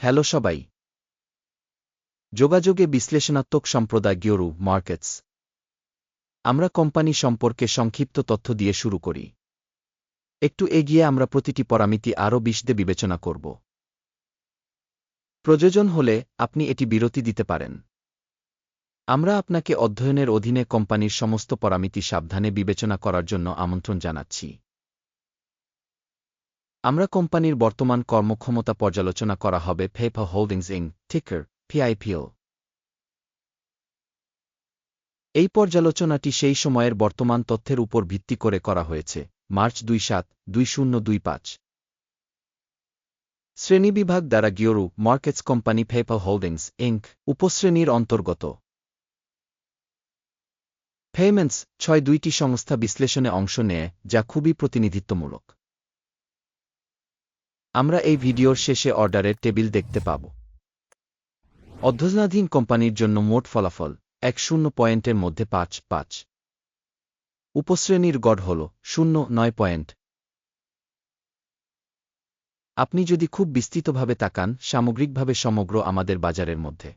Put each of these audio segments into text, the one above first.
Hello সবাই। যোগাযোগে বিশ্লেষণাত্মক সম্প্রদায় গিওরু মার্কেটস। আমরা কোম্পানি সম্পর্কে সংক্ষিপ্ত তথ্য দিয়ে শুরু করি। একটু এগিয়ে আমরা প্রতিটি পরামিতি আরও বিশদে বিবেচনা করব। প্রয়োজন হলে আপনি এটি বিরতি দিতে পারেন। আমরা আপনাকে অধ্যয়নের অধীনে কোম্পানির সমস্ত পরামিতি সাবধানে বিবেচনা করার জন্য আমন্ত্রণ জানাচ্ছি। আমরা কোম্পানির বর্তমান কর্মক্ষমতা পর্যালোচনা করা হবে ফেফা হোল্ডিংস ইং টিকার পিআইপিএল এই পর্যালোচনাটি সেই সময়ের বর্তমান তথ্যের উপর ভিত্তি করে করা হয়েছে, মার্চ দুই সাত, দুই শূন্য দুই পাঁচ। শ্রেণীবিভাগ দ্বারা গিওরু মার্কেটস কোম্পানি ফেফা হোল্ডিংস ইঙ্ক উপশ্রেণীর অন্তর্গত। ফেমেন্স ছয় দুইটি সংস্থা বিশ্লেষণে অংশ নেয়, যা খুবই প্রতিনিধিত্বমূলক। আমরা এই ভিডিওর শেষে অর্ডারের টেবিল দেখতে পাব। অধ্যয়নাধীন কোম্পানির জন্য মোট ফলাফল এক শূন্য পয়েন্টের মধ্যে পাঁচ পাঁচ। উপশ্রেণীর গড় হল শূন্য নয় পয়েন্ট। আপনি যদি খুব বিস্তৃতভাবে তাকান, সামগ্রিকভাবে সমগ্র আমাদের বাজারের মধ্যে।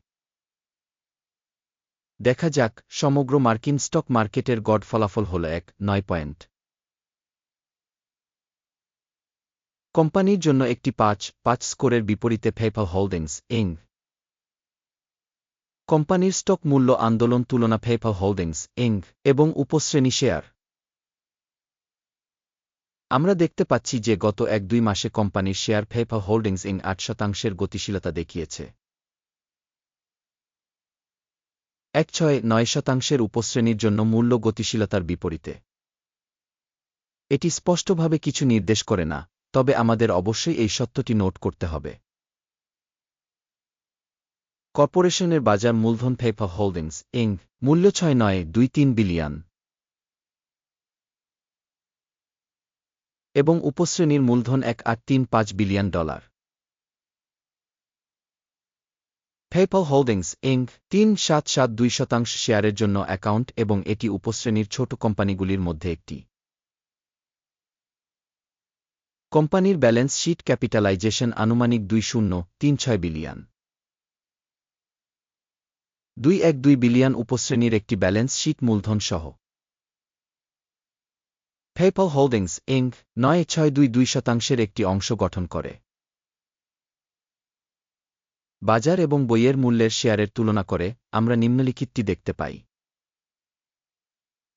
দেখা যাক, সমগ্র মার্কিন স্টক মার্কেটের গড় ফলাফল হল এক নয় পয়েন্ট। কোম্পানির জন্য একটি পাঁচ পাঁচ স্কোরের বিপরীতে ফেফা হোল্ডিংস, ইং। কোম্পানির স্টক মূল্য আন্দোলন তুলনা ফেফা হোল্ডিংস, ইং, এবং উপশ্রেণী শেয়ার। আমরা দেখতে পাচ্ছি যে গত এক, দুই মাসে কোম্পানির শেয়ার ফেফা হোল্ডিংস, ইং আট শতাংশের গতিশীলতা দেখিয়েছে। এক ছয়, নয় শতাংশের উপশ্রেণীর জন্য মূল্য গতিশীলতার বিপরীতে। এটি স্পষ্টভাবে কিছু নির্দেশ করে না। তবে আমাদের অবশ্যই এই সত্যটি নোট করতে হবে। কর্পোরেশনের বাজার মূলধন ফেফা হোল্ডিংস, ইং, মূল্য ছয় নয় দুই তিন বিলিয়ন। এবং উপশ্রেণীর মূলধন এক আট তিন পাঁচ billion dollar. PayPal holdings Inc তিন সাত সাত দুই শতাংশ শেয়ারের জন্য অ্যাকাউন্ট এবং এটি উপশ্রেণীর ছোট কোম্পানিগুলির মধ্যে একটি। কোম্পানির ব্যালেন্স শিট ক্যাপিটালাইজেশন আনুমানিক দুই শূন্য, তিন ছয় বিলিয়ন। দুই এক দুই বিলিয়ন উপশ্রেণীর একটি ব্যালেন্স শিট মূলধন সহ পেপল হোল্ডিংস ইঙ্ক নয় ছয় দুই দুই শতাংশের একটি অংশ গঠন করে। বাজার এবং বইয়ের মূল্যের শেয়ারের তুলনা করে আমরা নিম্নলিখিতটি দেখতে পাই।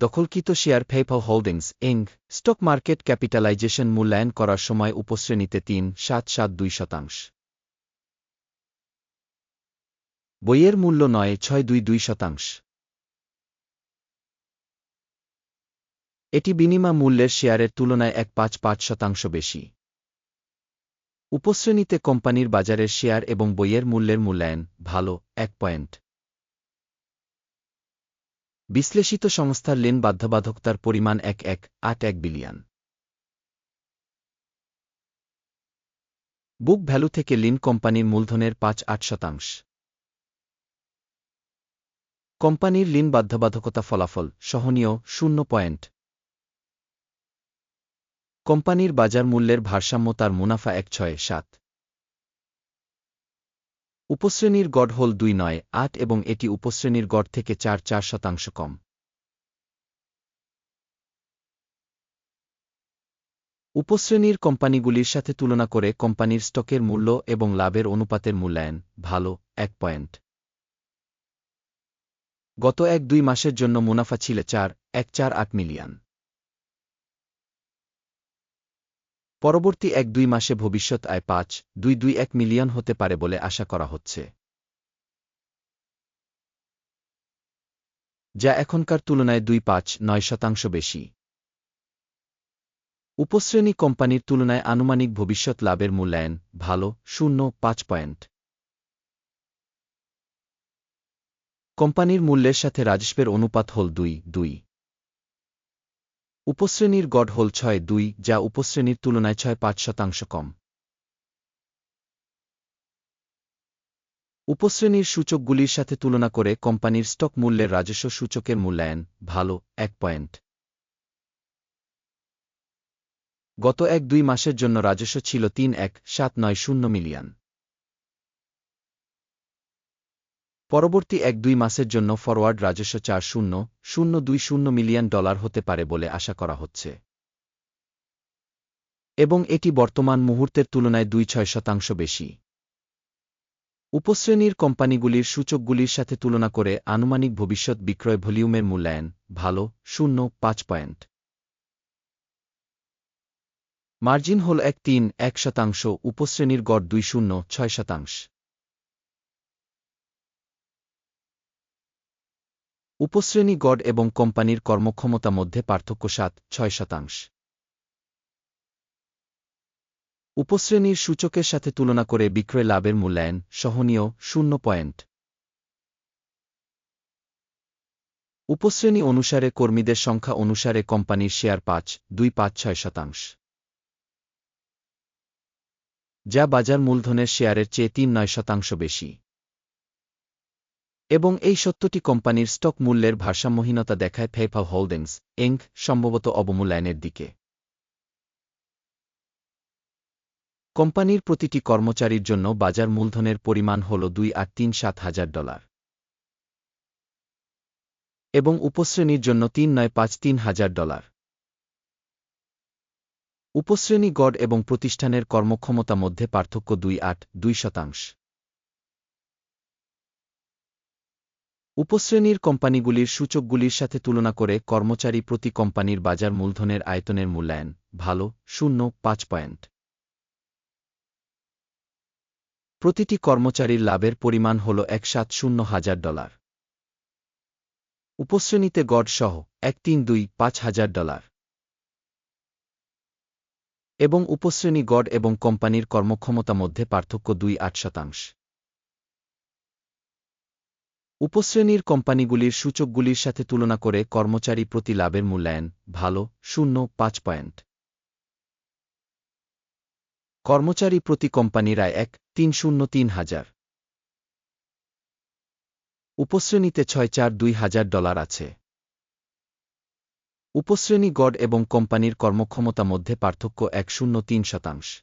দখলকৃত share PayPal holdings Inc stock market capitalisation মূল্যায়ন করার সময় উপশ্রেণীতে তিন, সাত সাত, দুই শতাংশ। বইয়ের মূল্য নয়, ছয়, দুই দুই শতাংশ। এটি বিনিমা মূল্যের শেয়ারের তুলনায় এক পাঁচ পাঁচ শতাংশ বেশি। উপশ্রেণীতে কোম্পানির বাজারের শেয়ার এবং বইয়ের মূল্যের মূল্যায়ন ভালো, এক পয়েন্ট। বিশ্লেষিত সংস্থার লেন বাধ্যবাধকতার পরিমাণ এক এক, আট এক বিলিয়ন। বুক ভ্যালু থেকে লিন কোম্পানির মূলধনের পাঁচ আট শতাংশ। কোম্পানির লিন বাধ্যবাধকতা ফলাফল সহনীয় শূন্য পয়েন্ট। কোম্পানির বাজার মূল্যের ভারসাম্য তার মুনাফা এক ছয় সাত। উপশ্রেণীর গড় হল দুই নয় আট এবং এটি উপশ্রেণীর গড় থেকে চার চার শতাংশ কম। উপশ্রেণীর কোম্পানিগুলির সাথে তুলনা করে কোম্পানির স্টকের মূল্য এবং লাভের অনুপাতের মূল্যায়ন ভালো, এক পয়েন্ট। গত এক দুই মাসের জন্য মুনাফা ছিল চার, এক চার আট মিলিয়ন। পরবর্তী এক দুই মাসে ভবিষ্যৎ আয় পাঁচ, দুই দুই এক মিলিয়ন হতে পারে বলে আশা করা হচ্ছে। যা এখনকার তুলনায় দুই পাঁচ, নয় শতাংশ বেশি। উপশ্রেণী কোম্পানির তুলনায় আনুমানিক ভবিষ্যৎ লাভের মূল্যায়ন ভালো, শূন্য, পাঁচ পয়েন্ট। কোম্পানির মূল্যের সাথে রাজস্বের অনুপাত হল দুই দুই। উপশ্রেণীর গড় হল ছয় দুই, যা উপশ্রেণীর তুলনায় ছয় পাঁচ শতাংশ কম। উপশ্রেণীর সূচকগুলির সাথে তুলনা করে কোম্পানির স্টক মূল্যের রাজস্ব সূচকের মূল্যায়ন ভালো, এক পয়েন্ট। গত এক দুই মাসের জন্য রাজস্ব ছিল তিন এক, সাত নয় শূন্য মিলিয়ন। পরবর্তী এক দুই মাসের জন্য ফরওয়ার্ড রাজস্ব চার শূন্য শূন্য দুই শূন্য মিলিয়ন ডলার হতে পারে বলে আশা করা হচ্ছে। এবং এটি বর্তমান মুহূর্তের তুলনায় দুই ছয় শতাংশ বেশি। উপশ্রেণীর কোম্পানিগুলির সূচকগুলির সাথে তুলনা করে আনুমানিক ভবিষ্যৎ বিক্রয় ভলিউমের মূল্যায়ন ভালো, শূন্য, পাঁচ পয়েন্ট। মার্জিন হল এক তিন, এক শতাংশ, উপশ্রেণীর গড় দুই শূন্য, ছয় শতাংশ। উপশ্রেণী গড় এবং কোম্পানির কর্মক্ষমতা মধ্যে পার্থক্য সাত, ছয় শতাংশ। উপশ্রেণীর সূচকের সাথে তুলনা করে বিক্রয় লাভের মূল্যায়ন সহনীয় শূন্য পয়েন্ট। উপশ্রেণী অনুসারে কর্মীদের সংখ্যা অনুসারে কোম্পানির শেয়ার পাঁচ, দুই পাঁচ, ছয় শতাংশ। যা বাজার মূলধনের শেয়ারের চেয়ে তিন, নয় শতাংশ বেশি। এবং এই সত্যটি কোম্পানির স্টক মূল্যের ভারসাম্যহীনতা দেখায় ফেফা হোল্ডিংস এঙ্ক সম্ভবত অবমূল্যায়নের দিকে। কোম্পানির প্রতিটি কর্মচারীর জন্য বাজার মূলধনের পরিমাণ হল দুই আট তিন সাত হাজার ডলার। এবং উপশ্রেণীর জন্য তিন নয় পাঁচ তিন হাজার ডলার। উপশ্রেণী গড় এবং প্রতিষ্ঠানের কর্মক্ষমতা মধ্যে পার্থক্য দুই আট দুই শতাংশ। উপশ্রেণীর কোম্পানিগুলির সূচকগুলির সাথে তুলনা করে কর্মচারী প্রতি কোম্পানির বাজার মূলধনের আয়তনের মূল্যায়ন ভালো, শূন্য, পাঁচ পয়েন্ট। প্রতিটি কর্মচারীর লাভের পরিমাণ হল এক সাত শূন্য হাজার ডলার। উপশ্রেণীতে গড় সহ এক তিন দুই পাঁচ হাজার ডলার। এবং উপশ্রেণী গড় এবং কোম্পানির কর্মক্ষমতা মধ্যে পার্থক্য দুই আট শতাংশ। উপশ্রেণীর কোম্পানিগুলির সূচকগুলির সাথে তুলনা করে কর্মচারী প্রতি লাভের মূল্যায়ন ভালো, শূন্য, পাঁচ পয়েন্ট। কর্মচারী প্রতি কোম্পানির আয় এক, তিন শূন্য তিন হাজার। উপশ্রেণীতে ছয় চার দুই হাজার ডলার আছে। উপশ্রেণী গড় এবং কোম্পানির কর্মক্ষমতা মধ্যে পার্থক্য এক শূন্য তিন শতাংশ।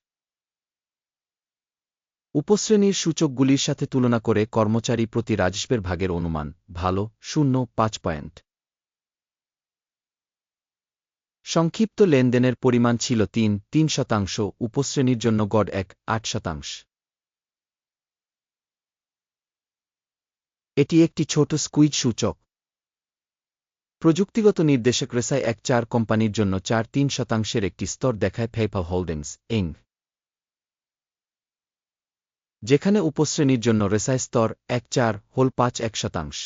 উপশ্রেণীর সূচকগুলির সাথে তুলনা করে কর্মচারী প্রতি রাজস্বের ভাগের অনুমান, ভালো, শূন্য, পাঁচ পয়েন্ট। সংক্ষিপ্ত লেনদেনের পরিমাণ ছিল তিন তিন শতাংশ, উপশ্রেণীর জন্য গড় এক, আট শতাংশ। এটি একটি ছোট স্কুইজ সূচক। প্রযুক্তিগত নির্দেশক রেসায় এক চার কোম্পানির জন্য চার, তিন শতাংশের একটি স্তর দেখায় ফেফা হোল্ডিংস ইং যেখানে উপশ্রেণীর জন্য রেসাই স্তর এক চার, হোল পাঁচ এক শতাংশ।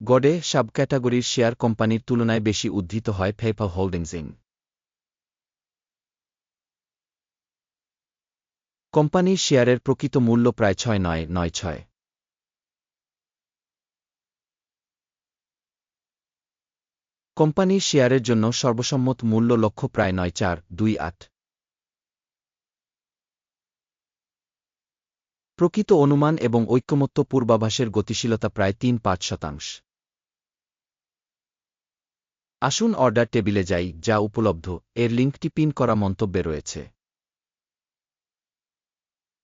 গডে সাব ক্যাটাগরির শেয়ার কোম্পানির তুলনায় বেশি উদ্ধৃত হয় ফেপা হোল্ডিংস ইং কোম্পানির শেয়ারের প্রকৃত মূল্য প্রায় ছয় নয় নয় ছয়। কোম্পানির শেয়ারের জন্য সর্বসম্মত মূল্য লক্ষ্য প্রায় নয় চার, দুই আট। প্রকৃত অনুমান এবং ঐক্যমত্য পূর্বাভাসের গতিশীলতা প্রায় তিন পাঁচ শতাংশ। আসুন অর্ডার টেবিলে যাই, যা উপলব্ধ। এর লিঙ্কটি পিন করা মন্তব্যে রয়েছে।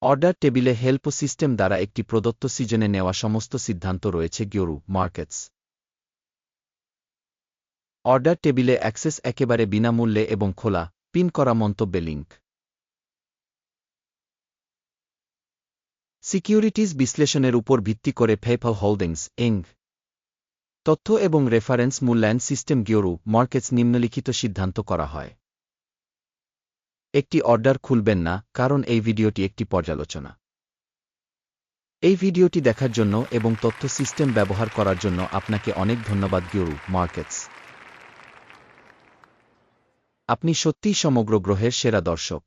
অর্ডার টেবিলে হেল্প সিস্টেম দ্বারা একটি প্রদত্ত সিজনে নেওয়া সমস্ত সিদ্ধান্ত রয়েছে গিওরু মার্কেটস। অর্ডার টেবিলে অ্যাক্সেস একেবারে বিনামূল্যে এবং খোলা, পিন করা মন্তব্যে লিঙ্ক। সিকিউরিটিজ বিশ্লেষণের উপর ভিত্তি করে ফেফল হোল্ডিংস ইং তথ্য এবং রেফারেন্স মূল্যায়ন সিস্টেম গিওরু মার্কেটস নিম্নলিখিত সিদ্ধান্ত করা হয়। একটি অর্ডার খুলবেন না, কারণ এই ভিডিওটি একটি পর্যালোচনা। এই ভিডিওটি দেখার জন্য এবং তথ্য সিস্টেম ব্যবহার করার জন্য আপনাকে অনেক ধন্যবাদ গিওরু মার্কেটস। আপনি সত্যিই সমগ্র গ্রহের সেরা দর্শক।